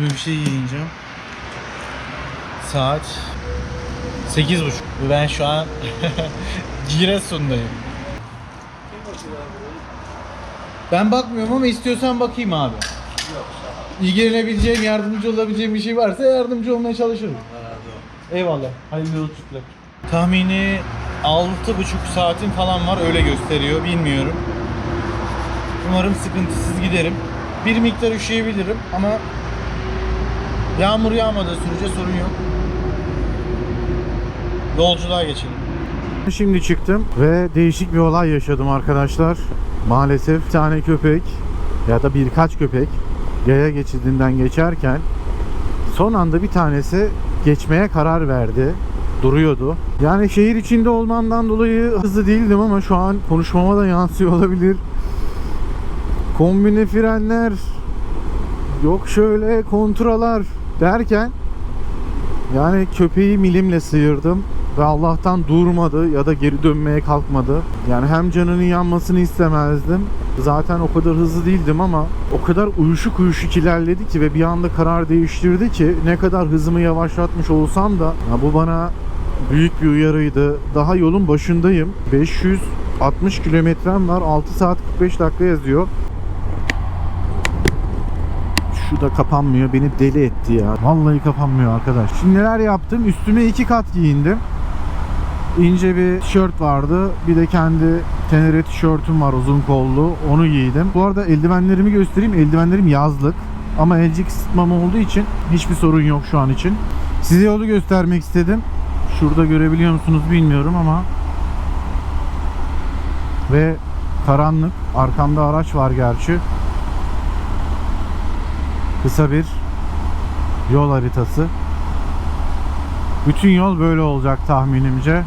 Şimdi bir şey yiyeceğim. Saat 8.30. Ve Ben şu an Giresun'dayım. Ben bakmıyorum ama istiyorsan bakayım abi. İlgilenebileceğim, yardımcı olabileceğim bir şey varsa yardımcı olmaya çalışırım. Eyvallah. Hayırlı yolculuklar. Tahmini 6,5 saatin falan var öyle gösteriyor. Bilmiyorum. Umarım sıkıntısız giderim. Bir miktar üşüyebilirim ama yağmur yağmadığı sürece sorun yok. Yolculuğa geçelim. Şimdi çıktım ve değişik bir olay yaşadım arkadaşlar. Maalesef bir tane köpek ya da birkaç köpek yaya geçidinden geçerken son anda bir tanesi geçmeye karar verdi. Duruyordu. Yani şehir içinde olmamdan dolayı hızlı değildim ama şu an konuşmama da yansıyor olabilir. Kombine frenler yok şöyle kontralar derken yani köpeği milimle sıyırdım ve Allah'tan durmadı ya da geri dönmeye kalkmadı. Yani hem canının yanmasını istemezdim. Zaten o kadar hızlı değildim ama o kadar uyuşuk uyuşuk ilerledi ki ve bir anda karar değiştirdi ki ne kadar hızımı yavaşlatmış olsam da ya bu bana büyük bir uyarıydı. Daha yolun başındayım. 560 kilometrem var. 6 saat 45 dakika yazıyor. Şu da kapanmıyor. Beni deli etti ya. Vallahi kapanmıyor arkadaş. Şimdi neler yaptım? Üstüme iki kat giyindim. İnce bir tişört vardı. Bir de kendi tenere tişörtüm var uzun kollu. Onu giydim. Bu arada eldivenlerimi göstereyim. Eldivenlerim yazlık. Ama elcik ısıtmam olduğu için hiçbir sorun yok şu an için. Size yolu göstermek istedim. Şurada görebiliyor musunuz bilmiyorum ama ve karanlık. Arkamda araç var gerçi kısa bir yol haritası. Bütün yol böyle olacak tahminimce.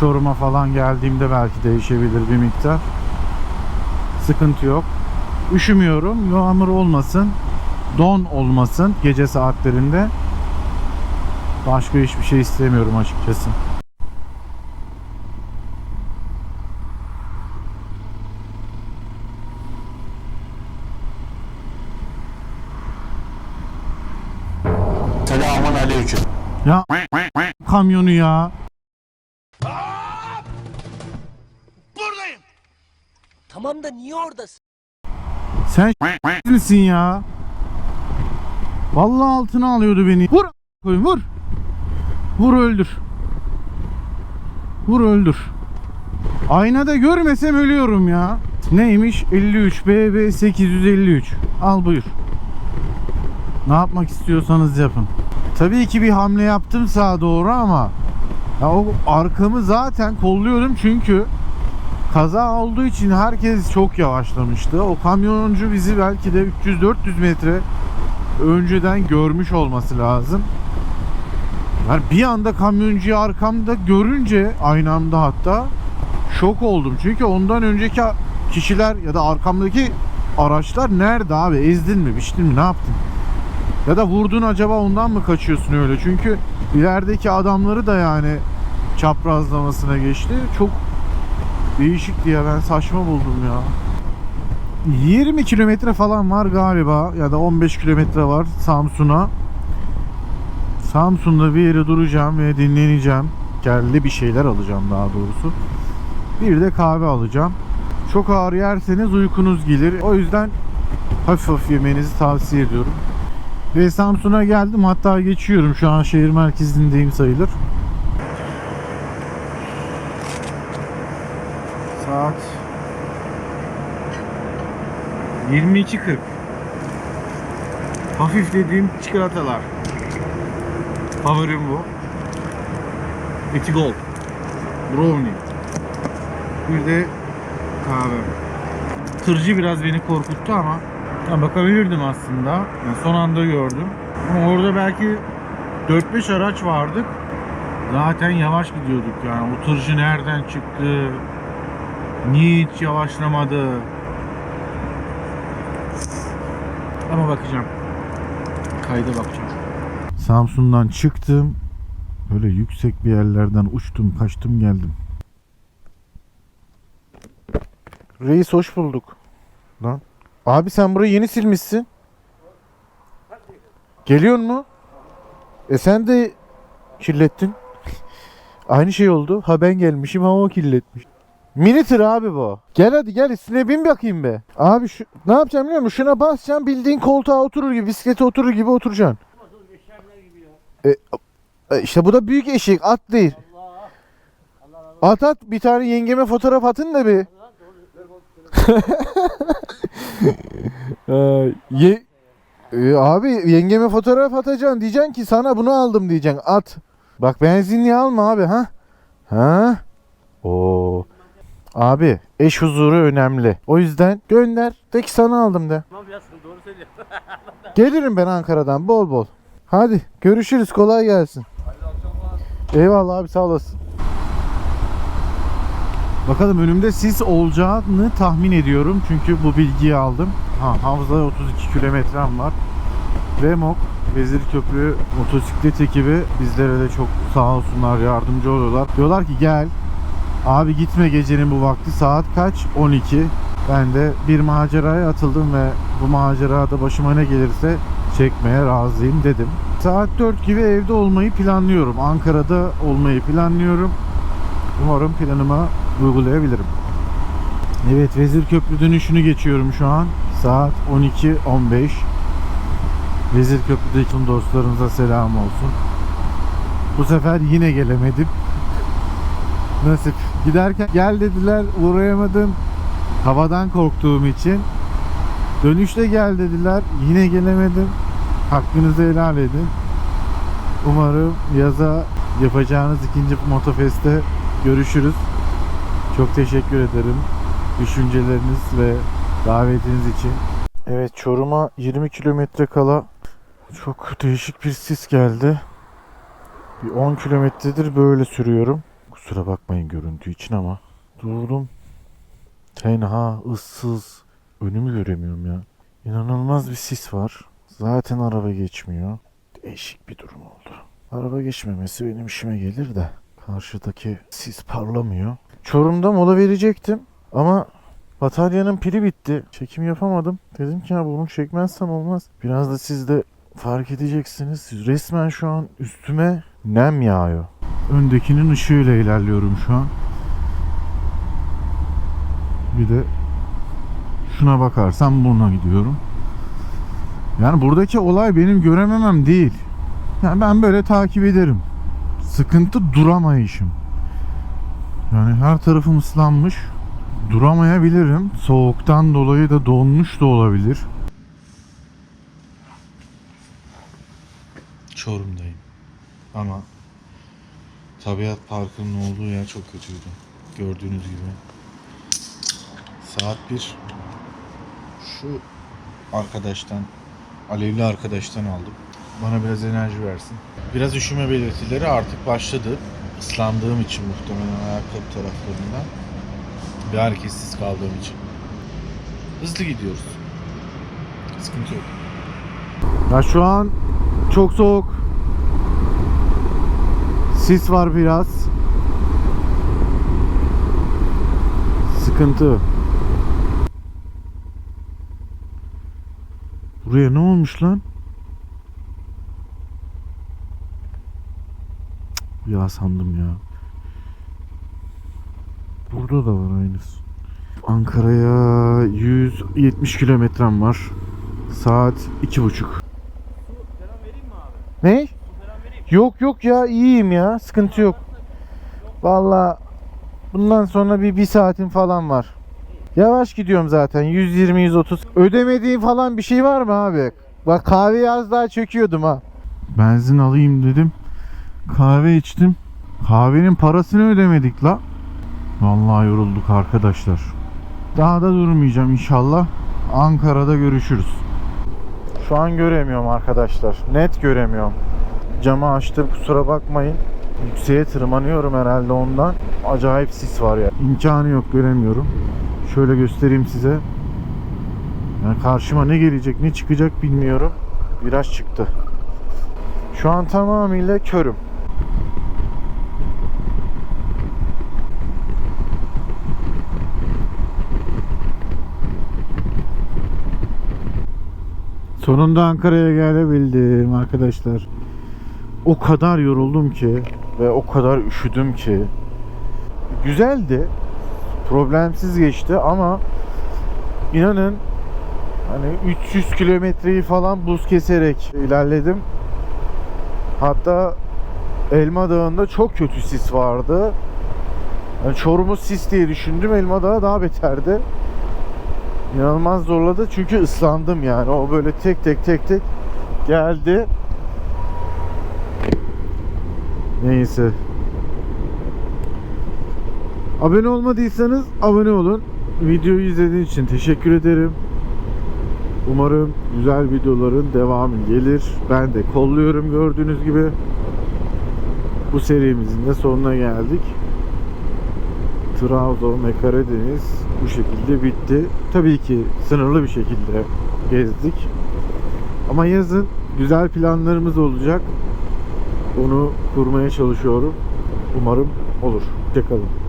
Çorum'a falan geldiğimde belki değişebilir bir miktar. Sıkıntı yok. Üşümüyorum. Yağmur olmasın. Don olmasın gece saatlerinde. Başka hiçbir şey istemiyorum açıkçası. Kamyonu ya. Tamam da niye oradasın? Sen misin ya? Vallahi altına alıyordu beni. Vur koyun vur. Vur öldür. Vur öldür. Aynada görmesem ölüyorum ya. Neymiş? 53 BB 853. Al buyur. Ne yapmak istiyorsanız yapın. Tabii ki bir hamle yaptım sağa doğru ama ya o arkamı zaten kolluyordum çünkü Kaza olduğu için herkes çok yavaşlamıştı. O kamyoncu bizi belki de 300-400 metre önceden görmüş olması lazım. Yani bir anda kamyoncuyu arkamda görünce aynı anda hatta şok oldum. Çünkü ondan önceki kişiler ya da arkamdaki araçlar nerede abi? Ezdin mi, biçtin mi, ne yaptın? Ya da vurdun acaba ondan mı kaçıyorsun öyle? Çünkü ilerideki adamları da yani çaprazlamasına geçti. Çok Değişik diye ben saçma buldum ya. 20 kilometre falan var galiba ya da 15 kilometre var Samsun'a. Samsun'da bir yere duracağım ve dinleneceğim. Kelli bir şeyler alacağım daha doğrusu. Bir de kahve alacağım. Çok ağır yerseniz uykunuz gelir. O yüzden hafif hafif yemenizi tavsiye ediyorum. Ve Samsun'a geldim. Hatta geçiyorum. Şu an şehir merkezindeyim sayılır. Saat 22.40 Hafif dediğim çikolatalar. Favorim bu. Etigol Brownie. Bir de kahve. Tırcı biraz beni korkuttu ama ya bakabilirdim aslında yani son anda gördüm ama orada belki 4-5 araç vardık Zaten yavaş gidiyorduk yani o tırcı nereden çıktı Niye hiç yavaşlamadı? Ama bakacağım. Kayda bakacağım. Samsun'dan çıktım. Böyle yüksek bir yerlerden uçtum, kaçtım, geldim. Reis hoş bulduk. Lan. Abi sen burayı yeni silmişsin. Geliyor mu? E sen de kirlettin. Aynı şey oldu. Ha ben gelmişim ha o kirletmiş. Mini tır abi bu. Gel hadi gel üstüne bin bakayım be. Abi şu ne yapacağım biliyor musun? Şuna basacaksın bildiğin koltuğa oturur gibi bisiklete oturur gibi oturacaksın. E, e, işte bu da büyük eşek at değil. At at bir tane yengeme fotoğraf atın da bir. Ee, ye, e, abi yengeme fotoğraf atacaksın diyeceksin ki sana bunu aldım diyeceksin at. Bak benzinli alma abi ha. Ha? Oo. Abi eş huzuru önemli. O yüzden gönder de ki sana aldım de. Tamam doğru. Gelirim ben Ankara'dan bol bol. Hadi görüşürüz kolay gelsin. Eyvallah abi sağ olasın. Bakalım önümde sis olacağını tahmin ediyorum. Çünkü bu bilgiyi aldım. Ha, Havza 32 kilometrem var. Remok, Vezir Köprü motosiklet ekibi bizlere de çok sağ olsunlar yardımcı oluyorlar. Diyorlar ki gel abi gitme gecenin bu vakti saat kaç? 12. Ben de bir maceraya atıldım ve bu macerada başıma ne gelirse çekmeye razıyım dedim. Saat 4 gibi evde olmayı planlıyorum. Ankara'da olmayı planlıyorum. Umarım planıma uygulayabilirim. Evet Vezir Köprü dönüşünü geçiyorum şu an. Saat 12.15. Vezir Köprü'deki tüm dostlarımıza selam olsun. Bu sefer yine gelemedim. Nasip. Giderken gel dediler uğrayamadım. Havadan korktuğum için. Dönüşte gel dediler. Yine gelemedim. Hakkınızı helal edin. Umarım yaza yapacağınız ikinci Motofest'te görüşürüz. Çok teşekkür ederim. Düşünceleriniz ve davetiniz için. Evet Çorum'a 20 kilometre kala çok değişik bir sis geldi. Bir 10 kilometredir böyle sürüyorum. Kusura bakmayın görüntü için ama durdum. Tenha, ıssız. Önümü göremiyorum ya. İnanılmaz bir sis var. Zaten araba geçmiyor. Değişik bir durum oldu. Araba geçmemesi benim işime gelir de. Karşıdaki sis parlamıyor. Çorum'da mola verecektim ama bataryanın pili bitti. Çekim yapamadım. Dedim ki ya bunu çekmezsem olmaz. Biraz da siz de fark edeceksiniz. Resmen şu an üstüme nem yağıyor. Öndekinin ışığıyla ilerliyorum şu an. Bir de şuna bakarsam buna gidiyorum. Yani buradaki olay benim görememem değil. Yani ben böyle takip ederim. Sıkıntı duramayışım. Yani her tarafım ıslanmış. Duramayabilirim. Soğuktan dolayı da donmuş da olabilir. Çorum'dayım. Ama Tabiat Parkı'nın olduğu yer çok kötüydü. Gördüğünüz gibi. Saat 1. Şu arkadaştan, alevli arkadaştan aldım. Bana biraz enerji versin. Biraz üşüme belirtileri artık başladı. Islandığım için muhtemelen ayakkabı taraflarından. Ve hareketsiz kaldığım için. Hızlı gidiyoruz. Sıkıntı yok. Ya şu an çok soğuk. Sis var biraz. Sıkıntı. Buraya ne olmuş lan? Ya sandım ya. Burada da var aynısı. Ankara'ya 170 kilometrem var. Saat iki buçuk. Selam vereyim mi abi? Ne? Yok yok ya iyiyim ya. Sıkıntı yok. Valla bundan sonra bir, bir saatin falan var. Yavaş gidiyorum zaten. 120-130. Ödemediğim falan bir şey var mı abi? Bak kahveyi az daha çöküyordum ha. Benzin alayım dedim. Kahve içtim. Kahvenin parasını ödemedik la. Vallahi yorulduk arkadaşlar. Daha da durmayacağım inşallah. Ankara'da görüşürüz. Şu an göremiyorum arkadaşlar. Net göremiyorum. Camı açtım kusura bakmayın. Yükseğe tırmanıyorum herhalde ondan. Acayip sis var ya. İmkanı yok göremiyorum. Şöyle göstereyim size. Yani karşıma ne gelecek ne çıkacak bilmiyorum. Viraj çıktı. Şu an tamamıyla körüm. Sonunda Ankara'ya gelebildim arkadaşlar. O kadar yoruldum ki ve o kadar üşüdüm ki. Güzeldi. Problemsiz geçti ama inanın hani 300 kilometreyi falan buz keserek ilerledim. Hatta Elma Dağı'nda çok kötü sis vardı. Yani Çorum'u sis diye düşündüm. Elma Dağı daha beterdi. İnanılmaz zorladı çünkü ıslandım yani. O böyle tek tek tek tek geldi. Neyse. Abone olmadıysanız abone olun. Videoyu izlediğiniz için teşekkür ederim. Umarım güzel videoların devamı gelir. Ben de kolluyorum gördüğünüz gibi. Bu serimizin de sonuna geldik. Trabzon ve Karadeniz bu şekilde bitti. Tabii ki sınırlı bir şekilde gezdik. Ama yazın güzel planlarımız olacak. Onu kurmaya çalışıyorum. Umarım olur. Hoşçakalın.